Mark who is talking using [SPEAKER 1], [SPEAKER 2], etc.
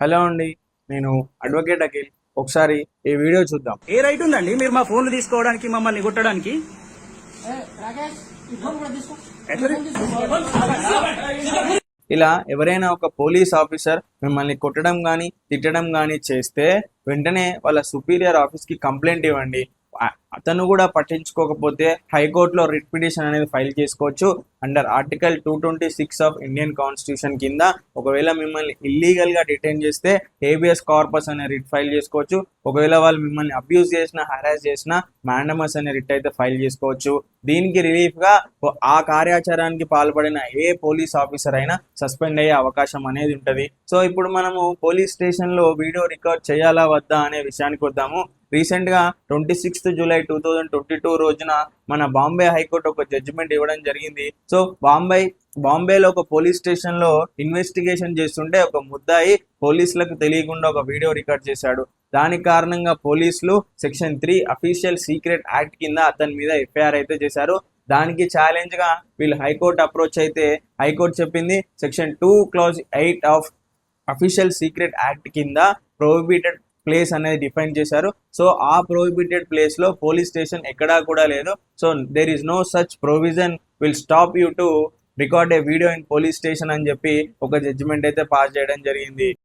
[SPEAKER 1] Hello అండి నేను advocate Akhil. ఒకసారి ఈ వీడియో చూద్దాం.
[SPEAKER 2] ఏ రైట్ ఉందండి? మీరు మా ఫోన్లు తీసుకోవడానికి మమ్మల్ని కొట్టడానికి?
[SPEAKER 1] ఇలా ఎవరైనా ఒక పోలీస్ ఆఫీసర్ మిమ్మల్ని కొట్టడం కానీ తిట్టడం కానీ చేస్తే వెంటనే వాళ్ళ సుపీరియర్ ఆఫీస్కి కంప్లైంట్ ఇవ్వండి. అతను కూడా పట్టించుకోకపోతే హైకోర్టులో రిట్ పిటిషన్ అనేది ఫైల్ చేసుకోవచ్చు. Under article two twenty six of Indian constitution కింద ఒకవేళ మిమ్మల్ని ఇల్లీగల్గా డిటైన్ చేస్తే ఏబిఎస్ కార్పస్ అనే రిట్ ఫైల్ చేసుకోవచ్చు. ఒకవేళ వాళ్ళు మిమ్మల్ని అబ్యూస్ చేసిన హరాస్ చేసిన మ్యాండమస్ అనే రిట్ అయితే ఫైల్ చేసుకోవచ్చు. దీనికి రిలీఫ్గా ఆ కార్యాచారానికి పాల్పడిన ఏ పోలీస్ ఆఫీసర్ అయినా సస్పెండ్ అయ్యే అవకాశం అనేది ఉంటది. సో ఇప్పుడు మనము పోలీస్ స్టేషన్లో వీడియో రికార్డ్ చేయాలా వద్దా అనే విషయానికి వద్దాము. రీసెంట్గా twenty sixth July two thousand twenty two రోజున మన బాంబే హైకోర్టు ఒక జడ్జిమెంట్ ఇవ్వడం జరిగింది. సో బాంబే బాంబేలో ఒక పోలీస్ స్టేషన్లో ఇన్వెస్టిగేషన్ చేస్తుంటే ఒక ముద్దాయి పోలీసులకు తెలియకుండా ఒక వీడియో రికార్డ్ చేశాడు. దాని కారణంగా పోలీసులు section three official secret act కింద అతని మీద ఎఫ్ఐఆర్ అయితే చేశారు. దానికి ఛాలెంజ్గా వీళ్ళు హైకోర్టు అప్రోచ్ అయితే హైకోర్టు చెప్పింది section two clause eight of official secret act కింద ప్రోహిబిటెడ్ ప్లేస్ అనేది డిఫైన్ చేశారు. సో ఆ ప్రొహిబిటెడ్ ప్లేస్లో పోలీస్ స్టేషన్ ఎక్కడా కూడా లేదు. So there is no such provision will stop you to record a video in police station అని చెప్పి ఒక జడ్జిమెంట్ అయితే పాస్ చేయడం జరిగింది.